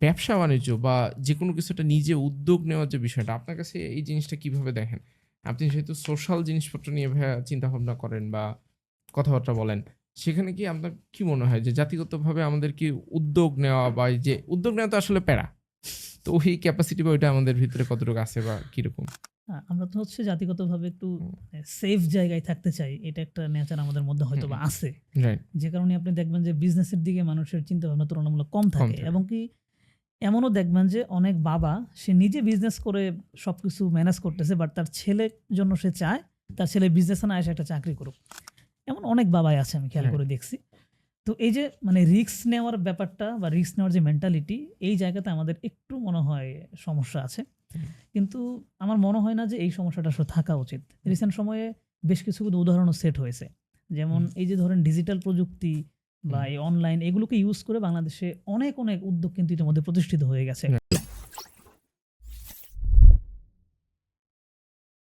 ব্যবসা বাণিজ্য বা যে কোনো কিছু একটা নিজে উদ্যোগ নেওয়ার যে বিষয়টা আপনার কাছে এই জিনিসটা কীভাবে দেখেন? আপনি যেহেতু সোশ্যাল জিনিসপত্র নিয়ে চিন্তা ভাবনা করেন বা কথাবার্তা বলেন সেখানে কি আপনার কি মনে হয় যে জাতিগতভাবে আমাদের কি উদ্যোগ নেওয়া বা যে উদ্যোগ নেওয়া তো আসলে প্যারা। তো ওই ক্যাপাসিটি বা ওইটা আমাদের ভিতরে কতটুকু আছে বা কীরকম? আমরা তো হচ্ছে জাতিগতভাবে একটু সেফ জায়গায় থাকতে চাই এটা একটা নেচার আমাদের মধ্যে হয়তো বা। আছে। যে কারণে আপনি দেখবেন যে বিজনেসের দিকে মানুষের চিন্তা ভাবনা তুলনামূলক কম থাকে। এবং কি এমনও দেখবেন যে অনেক বাবা সে নিজে বিজনেস করে সব কিছু ম্যানেজ করতেছে বাট তার ছেলের জন্য সে চায় তার ছেলে বিজনেসে না এসে একটা চাকরি করুক। এমন অনেক বাবাই আছে আমি খেয়াল হ্যাঁ। করে দেখছি। তো এই যে মানে রিস্ক নেওয়ার ব্যাপারটা বা রিস্ক নেওয়ার যে মেন্টালিটি এই জায়গাতে আমাদের একটু মনে হয় সমস্যা আছে। কিন্তু আমার মনে হয় না যে এই সমস্যাটা আসলে থাকা উচিত। রিসেন্ট সময়ে বেশ কিছু কিন্তু উদাহরণও সেট হয়েছে। যেমন এই যে ধরেন ডিজিটাল প্রযুক্তি বা এই অনলাইন এগুলোকে ইউজ করে বাংলাদেশে অনেক অনেক উদ্যোগ কিন্তু ইতিমধ্যে প্রতিষ্ঠিত হয়ে গেছে।